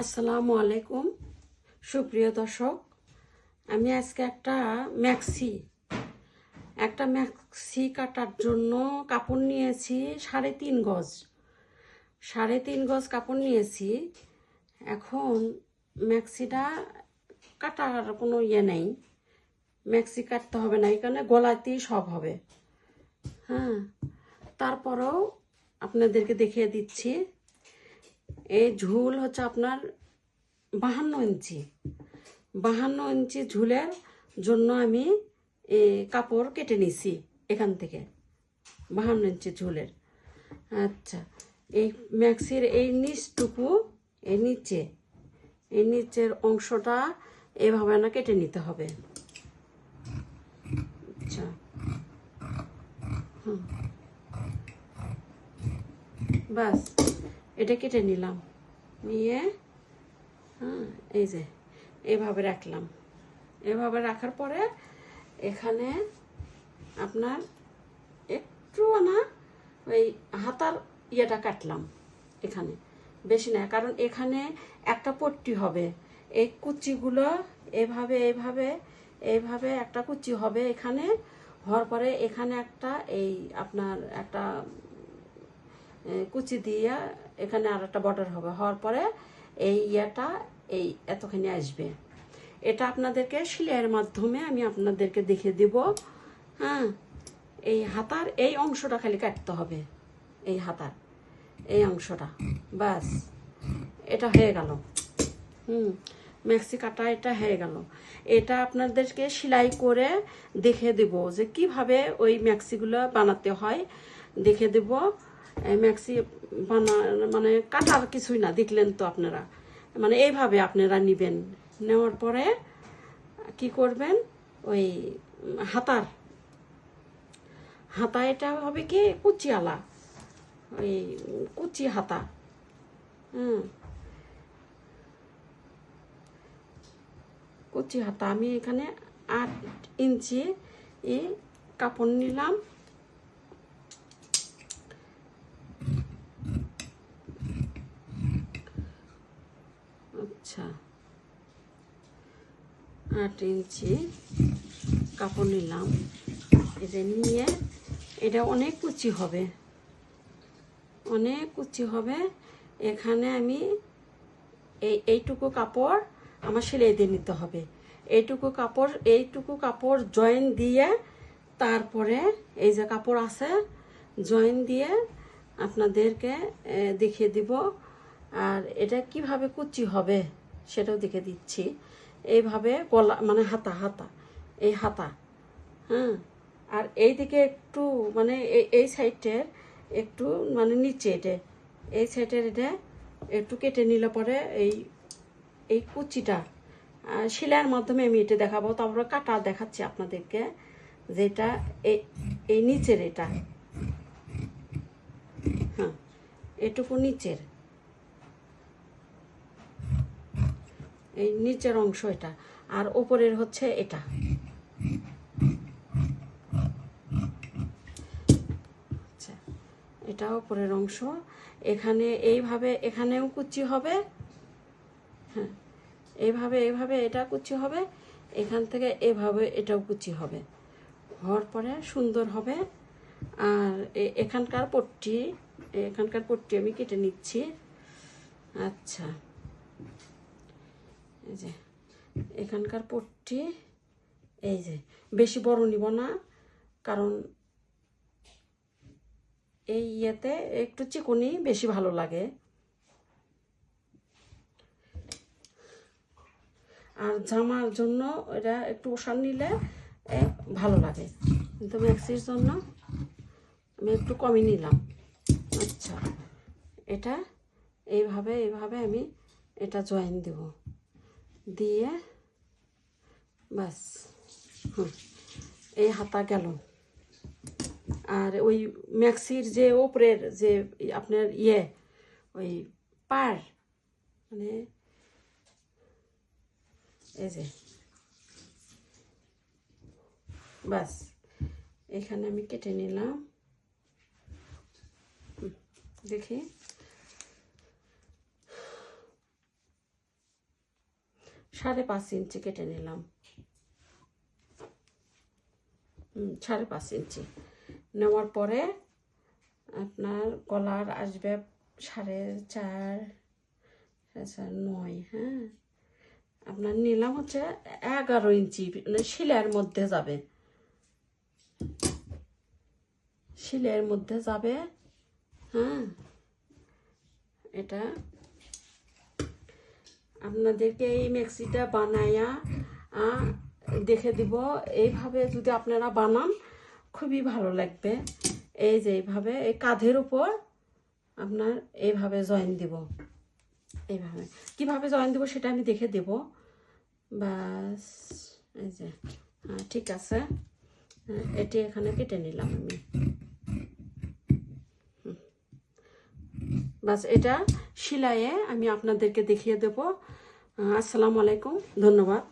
আসসালামু আলাইকুম। সুপ্রিয় দর্শক, আমি আজকে একটা ম্যাক্সি একটা ম্যাক্সি কাটার জন্য কাপড় নিয়েছি সাড়ে তিন গজ, সাড়ে তিন গজ কাপড় নিয়েছি। এখন ম্যাক্সিটা কাটার কোনো ইয়ে নেই, ম্যাক্সি কাটতে হবে না এখানে গলাতেই সব হবে। হ্যাঁ তারপরেও আপনাদেরকে দেখিয়ে দিচ্ছি। এই ঝুল হচ্ছে আপনার বাহান্ন ইঞ্চি। বাহান্ন ইঞ্চি ঝুলের জন্য আমি কাপড় কেটে নিছি এখান থেকে, বাহান্ন ইঞ্চি ঝুলের। আচ্ছা এই ম্যাক্সির এই নিচটুকু, এই নিচে, এই নিচের অংশটা এভাবে না কেটে নিতে হবে। আচ্ছা। বাস। এটা কেটে নিলাম। নিয়ে হ্যাঁ এই যে, এভাবে রাখলাম। এভাবে রাখার পরে এখানে আপনার একটু না ওই হাতার ইয়েটা কাটলাম এখানে। বেশি না, কারণ এখানে একটা পট্টি হবে। এই কুচিগুলো এভাবে এভাবে এইভাবে একটা কুচি হবে এখানে। হওয়ার পরে এখানে একটা এই আপনার একটা কুচি দিয়ে এখানে আর একটা বর্ডার হবে। হওয়ার পরে এই ইয়েটা এই এতখানি আসবে। এটা আপনাদেরকে সেলাইয়ের মাধ্যমে আমি আপনাদেরকে দেখিয়ে দিব। হ্যাঁ এই হাতার এই অংশটা খালি কাটতে হবে। এই হাতার, এই অংশটা বাস এটা হয়ে গেল। হুম ম্যাক্সি কাটা এটা হয়ে গেল। এটা আপনাদেরকে সেলাই করে দেখে দেব যে কীভাবে ওই ম্যাক্সিগুলো বানাতে হয়। দেখে দেব। ম্যাক্সি বানা মানে কাটার কিছুই না, দেখলেন তো আপনারা। মানে এইভাবে আপনারা নেবেন। নেওয়ার পরে কি করবেন? ওই হাতার, হাতা এটা হবে কি? কুচিয়ালা। ওই কুচি হাতা। হুম। কুচি হাতা আমি এখানে আট ইঞ্চি এ কাপড় নিলাম। আচ্ছা। আট ইঞ্চি কাপড় নিলাম। এটা নিয়ে এটা অনেক কুচি হবে। অনেক কুচি হবে। এখানে আমি এই, এইটুকু কাপড় আমার সেলাই দিয়ে নিতে হবে। এইটুকু কাপড় এইটুকু কাপড় জয়েন দিয়ে তারপরে এই যে কাপড় আছে, জয়েন দিয়ে আপনাদেরকে দেখিয়ে দিব। আর এটা কীভাবে কুচি হবে? সেটাও দেখে দিচ্ছি। এইভাবে গলা মানে হাতা হাতা, এই হাতা হ্যাঁ? আর এই দিকে একটু মানে এই সাইডের একটু মানে নিচে এটা, এই সাইডের এটা একটু কেটে নিলে পরে এই এই কুচিটা শিলার মাধ্যমে আমি এটা দেখাবো। তারপরে কাটা দেখাচ্ছি আপনাদেরকে যেটা এই নিচের এটা। হ্যাঁ এটুকু নিচের। এই নিচের অংশ এটা, আর ওপরের হচ্ছে এটা। আচ্ছা এটা ওপরের অংশ। এখানে এইভাবে, এখানেও কুচি হবে। হ্যাঁ এইভাবে এইভাবে এটা কুচি হবে। এখান থেকে এভাবে এটাও কুচি হবে। হওয়ার পরে সুন্দর হবে। আর এখানকার পট্টি এখানকার পট্টি আমি কেটে নিচ্ছি। আচ্ছা। এই যে, এখানকার পট্টি, এই যে, বেশি বড় নিব না, কারণ এই ইয়েতে একটু চিকনি বেশি ভালো লাগে। আর জামার জন্য এটা একটু ওষার নিলে ভালো লাগে। কিন্তু ম্যাক্সির জন্য আমি একটু কমই নিলাম। আচ্ছা এটা এইভাবে এইভাবে আমি এটা জয়েন দেব। দিয়ে বাস, হুম, এই হাতা গেল। আর ওই ম্যাক্সির যে ওপরের যে আপনার ইয়ে ওই পার মানে এই যে, বাস, এখানে আমি কেটে নিলাম। দেখি। সাড়ে পাঁচ ইঞ্চি কেটে নিলাম। সাড়ে পাঁচ ইঞ্চি। নেওয়ার পরে আপনার কলার আসবে সাড়ে চার নয় হ্যাঁ। আপনার নিলাম হচ্ছে এগারো ইঞ্চি মানে শিলের মধ্যে যাবে। শিলের মধ্যে যাবে হ্যাঁ। এটা আপনাদেরকে এই মিক্সিটা বানায়া দেখে দিব। এইভাবে যদি আপনারা বানান, খুবই ভালো লাগবে। এই যে এইভাবে, এই কাঁধের উপর আপনার এইভাবে জয়েন দিব। এইভাবে। কীভাবে জয়েন দিব সেটা আমি দেখে দেব। বাস, এই যে। হ্যাঁ ঠিক আছে। এটি এখানে কেটে নিলাম আমি। বাস এটা সিলাইয়ে আমি আপনাদেরকে দেখিয়ে দেব। আসসালামু আলাইকুম ধন্যবাদ।